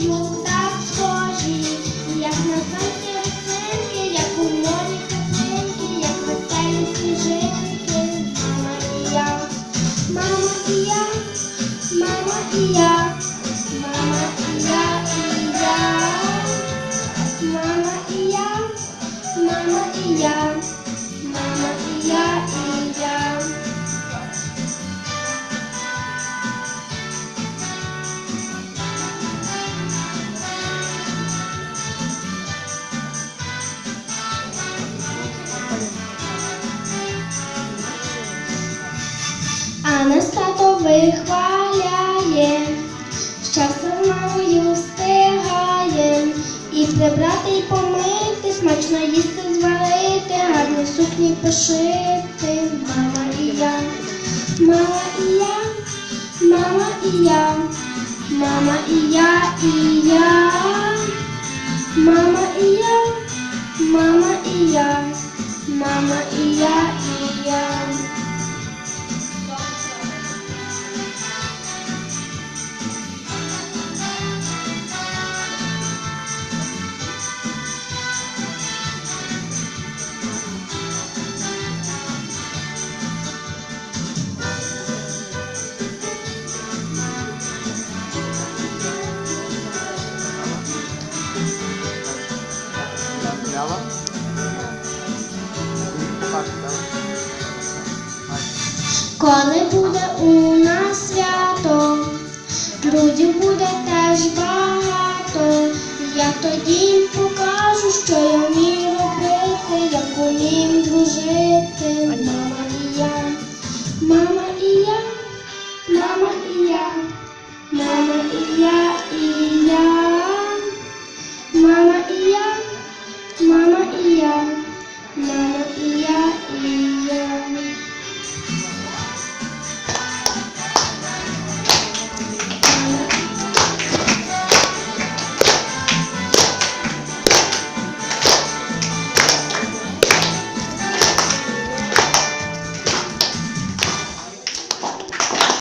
Thank you. Вихваляє, щастя з мамою встигає, і прибрати, і помити, смачно їсти зварити, гарні сукні пошити. Мама і я, мама і я, мама і я, мама і я, і я, мама і я, Коли буде у нас свято, друзів буде теж багато. Я тоді їм покажу, що я вмію робити, як умім дружити. Мама і я, мама і я, мама і я, мама і я і я, мама і я, мама і я.